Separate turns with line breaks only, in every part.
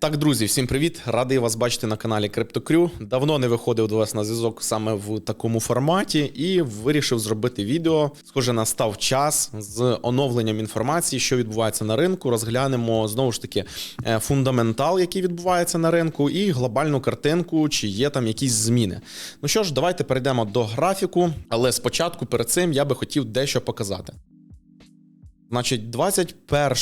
Так, друзі, всім привіт! Радий вас бачити на каналі CryptoCrew. Давно не виходив до вас на зв'язок саме в такому форматі і вирішив зробити відео. Схоже, настав час з оновленням інформації, що відбувається на ринку. Розглянемо знову ж таки е, фундаментал, який відбувається на ринку, і глобальну картинку, чи є там якісь зміни. Ну що ж, давайте перейдемо до графіку, але спочатку перед цим я би хотів дещо показати. Значить, 21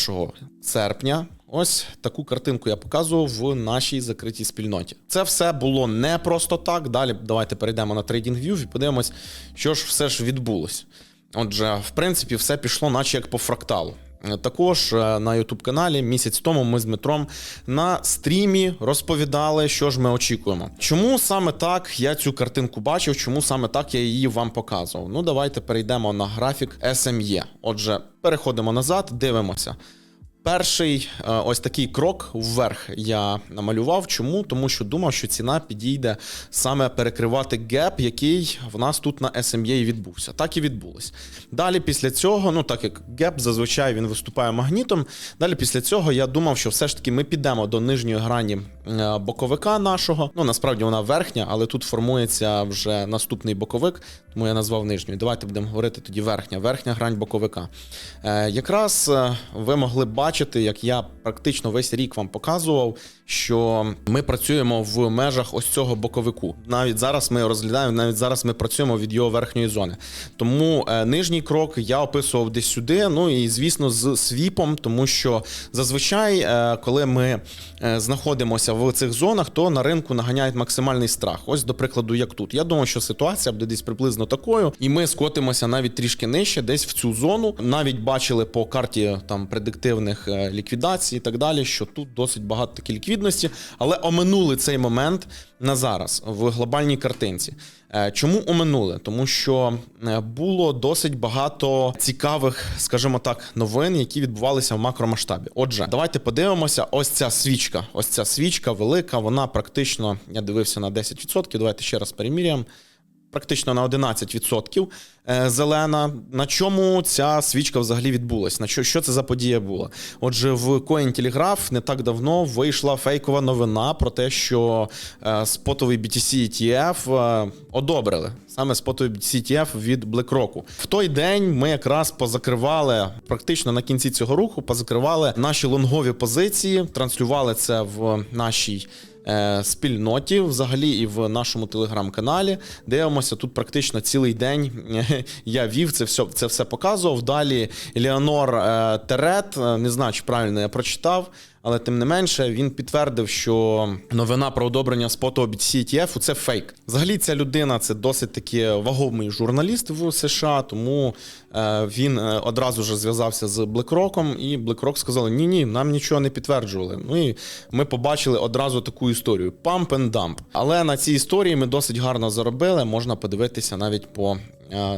серпня. Ось таку картинку я показував в нашій закритій спільноті. Це все було не просто так. Далі давайте перейдемо на TradingView і подивимось, що ж все ж відбулось. Отже, в принципі, все пішло, наче як по фракталу. Також е, на youtube каналі місяць тому ми з Дмитром на стрімі розповідали, що ж ми очікуємо. Чому саме так я цю картинку бачив, чому саме так я її вам показував? Ну, давайте перейдемо на графік SME. Отже, переходимо назад, дивимося. Перший е, ось такий крок вверх я намалював. Чому? Тому що думав, що ціна підійде саме перекривати геп, який в нас тут на SME відбувся. Так і відбулось. Далі після цього, ну так як геп зазвичай він виступає магнітом. Далі після цього я думав, що все ж таки ми підемо до нижньої грані е, боковика нашого. Ну насправді вона верхня, але тут формується вже наступний боковик, тому я назвав нижньою. Давайте будемо говорити тоді верхня, верхня грань боковика. Е, Якраз ви могли бачити бачити, як я практично весь рік вам показував, що ми працюємо в межах ось цього боковику. Навіть зараз ми розглядаємо, навіть зараз ми працюємо від його верхньої зони. Тому е, нижній крок я описував десь сюди. Ну і звісно, з свіпом, тому що зазвичай, е, коли ми е, знаходимося в цих зонах, то на ринку наганяють максимальний страх. Ось, до прикладу, як тут. Я думаю, що ситуація буде десь приблизно такою, і ми скотимося навіть трішки нижче, десь в цю зону. Навіть бачили по карті там предиктивних е, ліквідацій і так далі, що тут досить багато такі ліквідності, але оминули цей момент на зараз в глобальній картинці. Е, Чому оминули? Тому що е, було досить багато цікавих, скажімо так, новин, які відбувалися в макромасштабі. Отже, давайте подивимося. Ось ця свічка. Ось ця свічка велика. Вона практично я дивився на 10%. Давайте ще раз переміряємо. Практично на 11% е, зелена. На чому ця свічка взагалі відбулась? На що, що це за подія була? Отже, в Cointelegraph не так давно вийшла фейкова новина про те, що е, спотовий BTC ETF е, одобрили саме спотовий BTC ETF від BlackRock. В той день ми якраз позакривали практично на кінці цього руху, позакривали наші лонгові позиції, транслювали це в нашій. Е, спільноті, взагалі, і в нашому телеграм-каналі. Дивимося тут практично цілий день. Я вів це все це все показував. Далі Леонор е, Терет, е, не знаю, чи правильно я прочитав. Але тим не менше він підтвердив, що новина про одобрення споту BTC ETF – це фейк. Взагалі, ця людина це досить таки вагомий журналіст в США, тому він одразу ж зв'язався з BlackRock, і BlackRock сказали: ні, ні, нам нічого не підтверджували. Ну і ми побачили одразу таку історію: pump and dump. Але на цій історії ми досить гарно заробили. Можна подивитися навіть по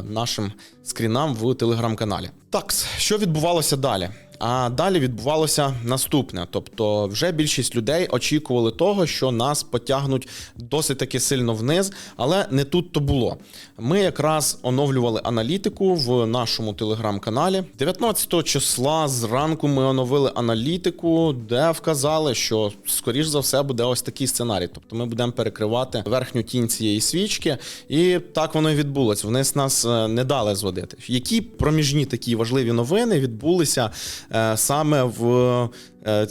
нашим скрінам в телеграм-каналі. Так, що відбувалося далі? А далі відбувалося наступне. Тобто, вже більшість людей очікували того, що нас потягнуть досить таки сильно вниз, але не тут то було. Ми якраз оновлювали аналітику в нашому телеграм-каналі. 19 числа зранку ми оновили аналітику, де вказали, що скоріш за все буде ось такий сценарій. Тобто, ми будемо перекривати верхню тінь цієї свічки, і так воно і відбулось. Вниз нас е, не дали зводити. Які проміжні такі важливі новини відбулися. Е, саме в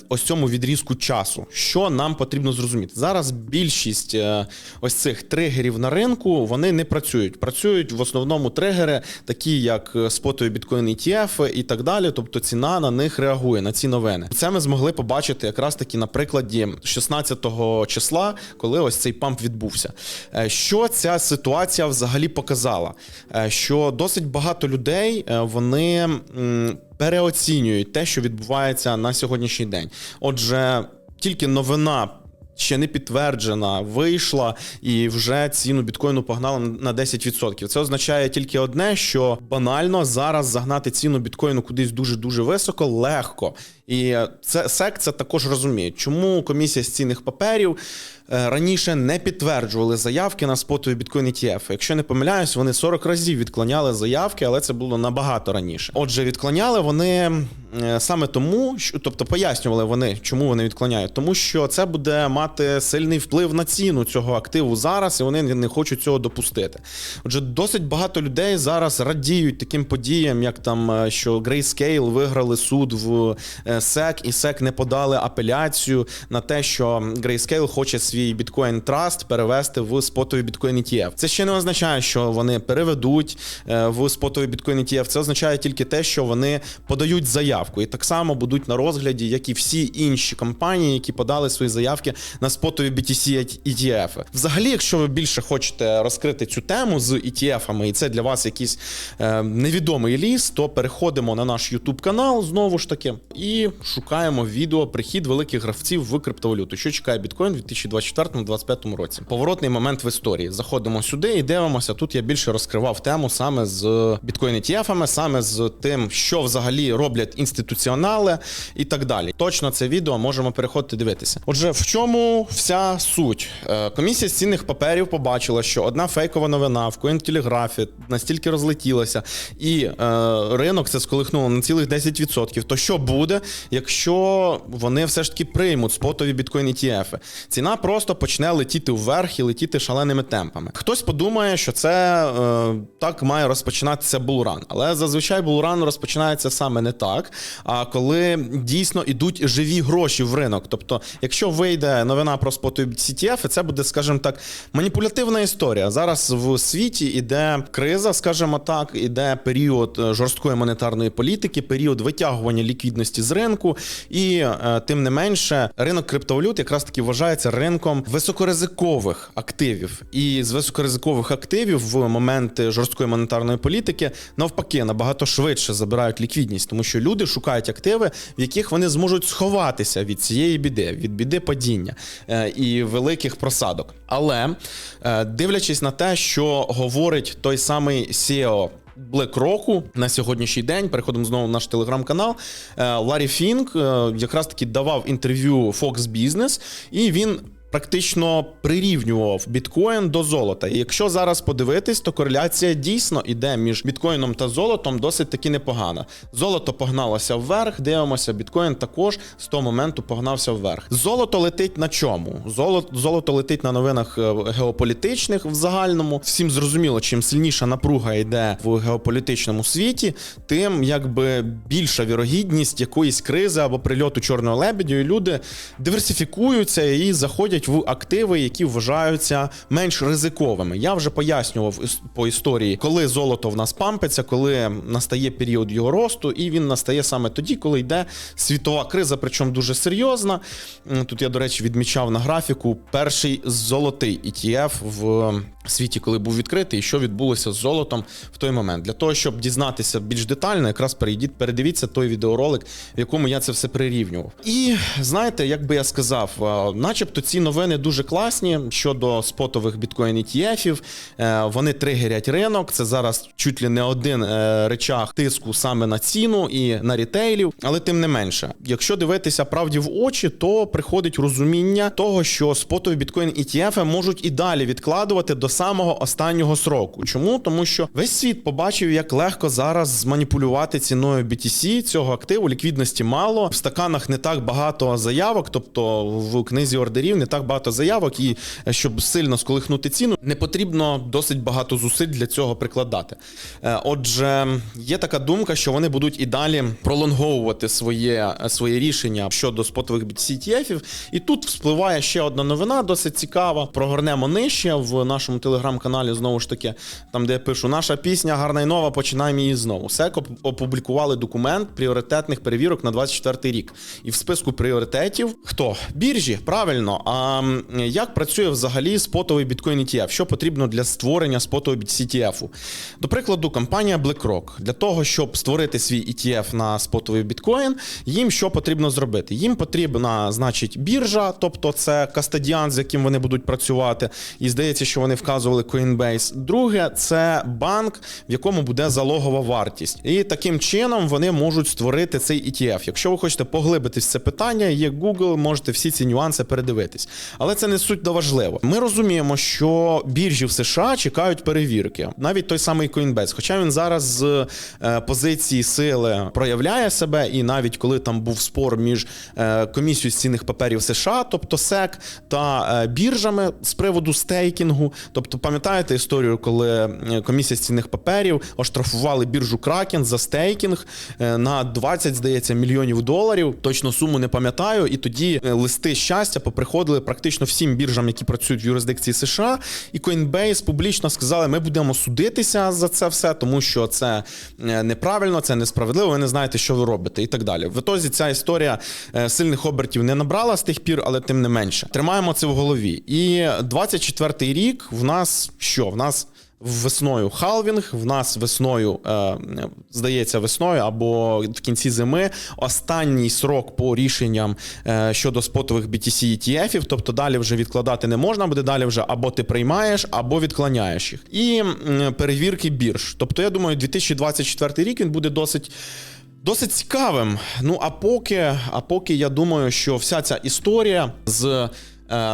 ось цьому відрізку часу, що нам потрібно зрозуміти. Зараз більшість е, ось цих тригерів на ринку вони не працюють. Працюють в основному тригери, такі як спотові біткоін ETF і так далі. Тобто ціна на них реагує на ці новини. Це ми змогли побачити якраз таки на прикладі 16 числа, коли ось цей памп відбувся. Що ця ситуація взагалі показала? Що досить багато людей вони переоцінюють те, що відбувається на сьогоднішній день. Отже, тільки новина. Ще не підтверджена, вийшла і вже ціну біткоїну погнала на 10%. Це означає тільки одне, що банально зараз загнати ціну біткоїну кудись дуже дуже високо, легко. І це СЕК це також розуміє, чому комісія з цінних паперів е, раніше не підтверджували заявки на спотові біткоін ETF. Якщо не помиляюсь, вони 40 разів відклоняли заявки, але це було набагато раніше. Отже, відклоняли вони е, саме тому, що тобто пояснювали вони, чому вони відклоняють, тому що це буде мати сильний вплив на ціну цього активу зараз, і вони не хочуть цього допустити. Отже, досить багато людей зараз радіють таким подіям, як там е, що Grayscale виграли суд в SEC, і SEC не подали апеляцію на те, що Grayscale хоче свій біткоін траст перевести в спотовий біткоін ETF. Це ще не означає, що вони переведуть е, в спотовий біткоін ETF. Це означає тільки те, що вони подають заявку, і так само будуть на розгляді, як і всі інші компанії, які подали свої заявки на спотові BTC ETF. Взагалі, якщо ви більше хочете розкрити цю тему з ETF-ами, і це для вас якийсь е, невідомий ліс, то переходимо на наш YouTube канал знову ж таки і шукаємо відео прихід великих гравців в криптовалюту. Що чекає біткоін у 2024-2025 році? Поворотний момент в історії. Заходимо сюди і дивимося. Тут я більше розкривав тему саме з біткоін ETF-ами, саме з тим, що взагалі роблять інституціонали і так далі. Точно це відео можемо переходити дивитися. Отже, в чому вся суть? Е, Комісія з цінних паперів побачила, що одна фейкова новина в Коінтелеграфі настільки розлетілася, і е, ринок це сколихнуло на цілих 10%. То що буде, якщо вони все ж таки приймуть спотові біткоін ETF? Ціна просто почне летіти вверх і летіти шаленими темпами. Хтось подумає, що це е, так має розпочинатися булран, але зазвичай булран розпочинається саме не так. А коли дійсно ідуть живі гроші в ринок. Тобто, якщо вийде новина про спотові CTF, це буде, скажімо так, маніпулятивна історія. Зараз в світі іде криза, скажімо так, іде період е, жорсткої монетарної політики, період витягування ліквідності з ринку, і е, тим не менше, ринок криптовалют якраз таки вважається ринком високоризикових активів. І з високоризикових активів в моменти жорсткої монетарної політики навпаки набагато швидше забирають ліквідність, тому що люди шукають активи, в яких вони зможуть сховатися від цієї біди, від біди падіння е, і великих просадок. Але е, дивлячись на те, що говорить той самий SEO BlackRock на сьогоднішній день. Переходимо знову в наш телеграм-канал. Е, Ларі Фінк е, якраз таки давав інтерв'ю Fox Business, і він. Практично прирівнював біткоін до золота. І якщо зараз подивитись, то кореляція дійсно іде між біткоїном та золотом досить таки непогана. Золото погналося вверх, дивимося, біткоін також з того моменту погнався вверх. Золото летить на чому? Золото, золото летить на новинах е, геополітичних в загальному. Всім зрозуміло, чим сильніша напруга йде в геополітичному світі, тим якби більша вірогідність якоїсь кризи або прильоту чорного лебедю, і люди диверсифікуються і заходять в активи, які вважаються менш ризиковими. Я вже пояснював по історії, коли золото в нас пампиться, коли настає період його росту, і він настає саме тоді, коли йде світова криза, причому дуже серйозна. Тут я, до речі, відмічав на графіку перший золотий ETF в світі, коли був відкритий, і що відбулося з золотом в той момент. Для того, щоб дізнатися більш детально, якраз перейдіть, передивіться той відеоролик, в якому я це все прирівнював. І знаєте, як би я сказав, начебто ці новини дуже класні щодо спотових біткоін ETF. Е, Вони тригерять ринок. Це зараз чуть ли не один е, речах тиску саме на ціну і на рітейлів. Але тим не менше, якщо дивитися правді в очі, то приходить розуміння того, що спотові біткоін ETF можуть і далі відкладувати до самого останнього сроку. Чому? Тому що весь світ побачив, як легко зараз зманіпулювати ціною BTC цього активу. Ліквідності мало в стаканах не так багато заявок, тобто в книзі ордерів не так багато заявок, і е, щоб сильно сколихнути ціну, не потрібно досить багато зусиль для цього прикладати. Е, Отже, є така думка, що вони будуть і далі пролонговувати своє, е, своє рішення щодо спотових BTC-ETF. І тут вспливає ще одна новина, досить цікава. Прогорнемо нижче в нашому телеграм-каналі. Знову ж таки, там де я пишу наша пісня гарна і нова. Починаємо її знову. СЕК опублікували документ пріоритетних перевірок на 24 рік. І в списку пріоритетів хто біржі? Правильно. А Як працює взагалі спотовий біткоін ETF? Що потрібно для створення спотового CTF? До прикладу, компанія BlackRock для того, щоб створити свій ETF на спотовий біткоін, їм що потрібно зробити? Їм потрібна, значить, біржа, тобто це кастадіан, з яким вони будуть працювати. І здається, що вони вказували Coinbase. Друге, це банк, в якому буде залогова вартість. І таким чином вони можуть створити цей ETF. Якщо ви хочете поглибитись в це питання, є Google, можете всі ці нюанси передивитись. Але це не суть до важливо. Ми розуміємо, що біржі в США чекають перевірки. Навіть той самий Coinbase, хоча він зараз з е, позиції сили проявляє себе, і навіть коли там був спор між е, комісією з цінних паперів США, тобто SEC, та е, біржами з приводу стейкінгу. Тобто, пам'ятаєте історію, коли комісія з цінних паперів оштрафували біржу Kraken за стейкінг на 20, здається, мільйонів доларів. Точно суму не пам'ятаю. І тоді листи щастя поприходили практично всім біржам, які працюють в юрисдикції США. І Coinbase публічно сказали, ми будемо судитися за це все, тому що це е, неправильно, це несправедливо. Ви не знаєте, що ви робите, і так далі. В ітозі ця історія е, сильних обертів не набрала з тих пір, але тим не менше. Тримаємо це в голові. І 24-й рік в нас що? В нас весною халвінг, в нас весною, е, здається, весною або в кінці зими останній срок по рішенням е, щодо спотових BTC ETF, тобто далі вже відкладати не можна, буде далі вже або ти приймаєш, або відклоняєш їх. І перевірки бірж. Тобто, я думаю, 2024 рік він буде досить. Досить цікавим. Ну а поки, а поки я думаю, що вся ця історія з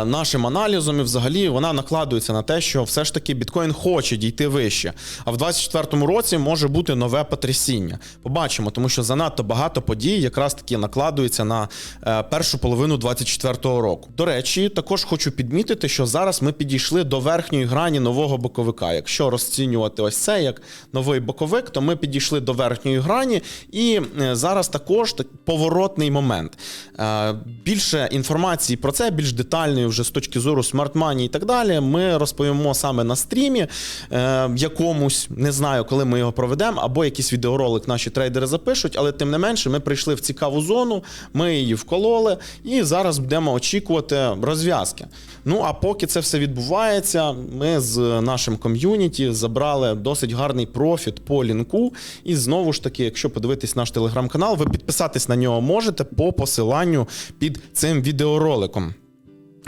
нашим аналізом і взагалі вона накладується на те, що все ж таки біткоін хоче дійти вище. А в 2024 році може бути нове потрясіння. Побачимо, тому що занадто багато подій якраз таки накладується на е, першу половину 2024 року. До речі, також хочу підмітити, що зараз ми підійшли до верхньої грані нового боковика. Якщо розцінювати ось це як новий боковик, то ми підійшли до верхньої грані, і е, зараз також так- поворотний момент. Е, Більше інформації про це, більш детальної вже з точки зору Money і так далі. Ми розповімо саме на стрімі е, якомусь, не знаю, коли ми його проведемо, або якийсь відеоролик наші трейдери запишуть, але тим не менше, ми прийшли в цікаву зону, ми її вкололи, і зараз будемо очікувати розв'язки. Ну а поки це все відбувається, ми з нашим ком'юніті забрали досить гарний профіт по лінку. І знову ж таки, якщо подивитись наш телеграм-канал, ви підписатись на нього можете по посиланню під цим відеороликом.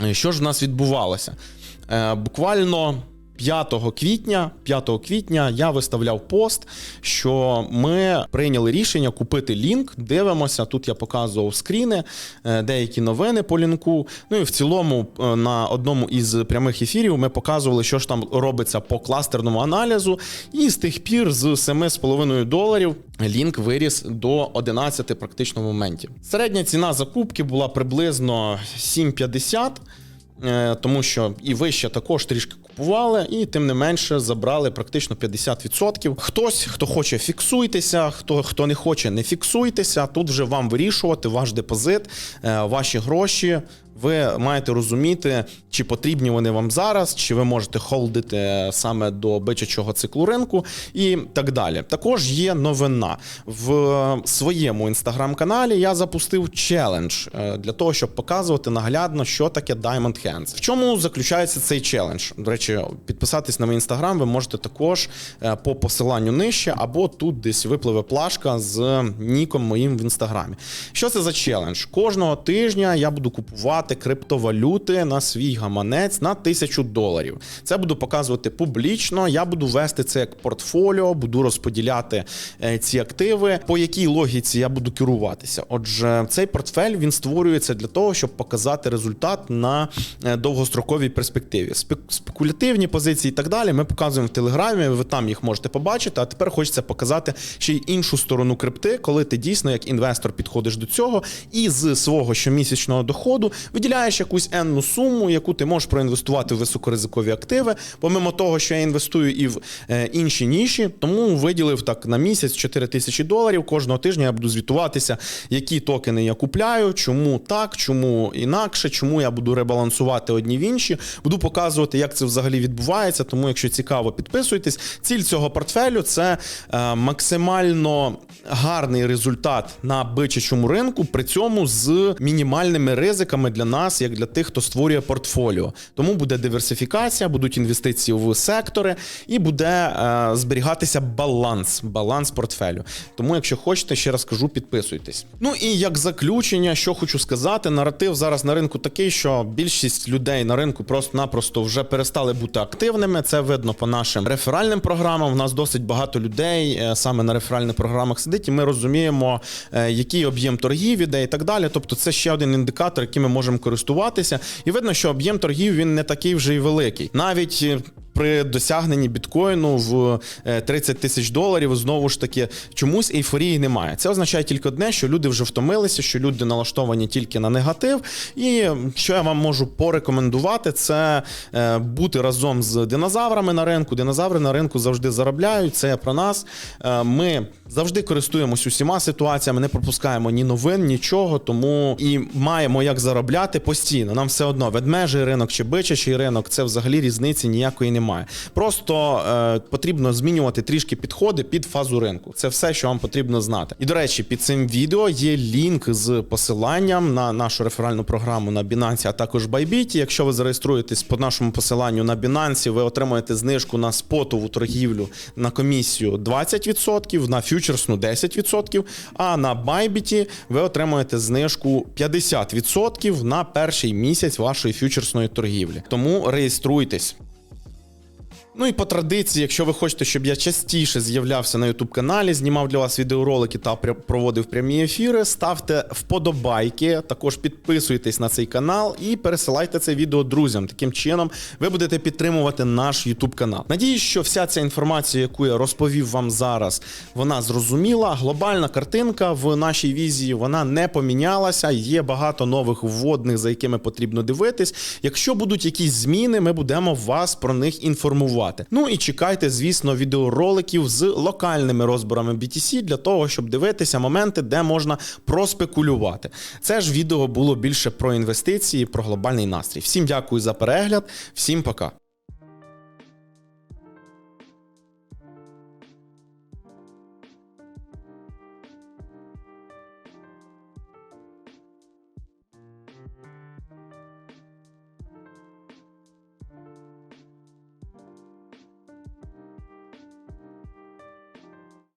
Е, Що ж в нас відбувалося? Е, Буквально 5 квітня, 5 квітня я виставляв пост, що ми прийняли рішення купити лінк. Дивимося. Тут я показував скріни, е, деякі новини по лінку. Ну і в цілому е, на одному із прямих ефірів ми показували, що ж там робиться по кластерному аналізу. І з тих пір з 7,5 доларів лінк виріс до 11 практично в моменті. Середня ціна закупки була приблизно 7,50. Е, тому що і ви ще також трішки купували, і тим не менше забрали практично 50%. Хтось, хто хоче, фіксуйтеся, хто, хто не хоче, не фіксуйтеся. Тут вже вам вирішувати ваш депозит, е, ваші гроші. Ви маєте розуміти, чи потрібні вони вам зараз, чи ви можете холдити саме до бичачого циклу ринку і так далі. Також є новина в своєму інстаграм-каналі. Я запустив челендж е, для того, щоб показувати наглядно, що таке Diamond Hands. В чому заключається цей челендж? До речі, підписатись на мій інстаграм ви можете також е, по посиланню нижче, або тут десь випливе плашка з ніком моїм в інстаграмі. Що це за челендж? Кожного тижня я буду купувати криптовалюти на свій гаманець на тисячу доларів. Це буду показувати публічно. Я буду вести це як портфоліо, буду розподіляти е, ці активи, по якій логіці я буду керуватися. Отже, цей портфель він створюється для того, щоб показати результат на е, довгостроковій перспективі. Спек- Спекулятивні позиції і так далі. Ми показуємо в телеграмі. Ви там їх можете побачити. А тепер хочеться показати ще й іншу сторону крипти, коли ти дійсно як інвестор підходиш до цього і з свого щомісячного доходу виділяєш якусь енну суму, яку ти можеш проінвестувати в високоризикові активи. Помимо того, що я інвестую і в е, інші ніші, тому виділив так на місяць 4 тисячі доларів. Кожного тижня я буду звітуватися, які токени я купляю, чому так, чому інакше, чому я буду ребалансувати одні в інші. Буду показувати, як це взагалі відбувається. Тому, якщо цікаво, підписуйтесь. Ціль цього портфелю це е, максимально гарний результат на бичачому ринку, при цьому з мінімальними ризиками для нас, як для тих, хто створює портфоліо. Тому буде диверсифікація, будуть інвестиції в сектори і буде е, зберігатися баланс, баланс портфелю. Тому, якщо хочете, ще раз кажу, підписуйтесь. Ну і як заключення, що хочу сказати, наратив зараз на ринку такий, що більшість людей на ринку просто-напросто вже перестали бути активними. Це видно по нашим реферальним програмам. У нас досить багато людей е, саме на реферальних програмах сидить, і ми розуміємо, е, який об'єм торгів іде і так далі. Тобто, це ще один індикатор, яким ми можемо користуватися. І видно, що об'єм торгів він не такий вже й великий. Навіть е, при досягненні біткоїну в е, 30 тисяч доларів знову ж таки чомусь ейфорії немає. Це означає тільки одне, що люди вже втомилися, що люди налаштовані тільки на негатив. І що я вам можу порекомендувати, це е, бути разом з динозаврами на ринку. Динозаври на ринку завжди заробляють. Це про нас. Е, Ми завжди користуємось усіма ситуаціями, не пропускаємо ні новин, нічого. Тому і маємо як заробляти постійно. Нам все одно ведмежий ринок чи бичачий ринок це взагалі різниці ніякої немає. Просто е, потрібно змінювати трішки підходи під фазу ринку. Це все, що вам потрібно знати. І до речі, під цим відео є лінк з посиланням на нашу реферальну програму на Binance, а також Bybit. Якщо ви зареєструєтесь по нашому посиланню на Binance, ви отримаєте знижку на спотову торгівлю на комісію 20%, на фьючерсну 10%, а на Bybit ви отримаєте знижку 50% на перший місяць вашої фьючерсної торгівлі. Тому реєструйтесь. Ну і по традиції, якщо ви хочете, щоб я частіше з'являвся на youtube каналі, знімав для вас відеоролики та проводив прямі ефіри, ставте вподобайки, також підписуйтесь на цей канал і пересилайте це відео друзям. Таким чином ви будете підтримувати наш youtube канал. Надіюсь, що вся ця інформація, яку я розповів вам зараз, вона зрозуміла. Глобальна картинка в нашій візії вона не помінялася. Є багато нових вводних, за якими потрібно дивитись. Якщо будуть якісь зміни, ми будемо вас про них інформувати. Ну і чекайте, звісно, відеороликів з локальними розборами BTC для того, щоб дивитися моменти, де можна проспекулювати. Це ж відео було більше про інвестиції, про глобальний настрій. Всім дякую за перегляд, всім пока.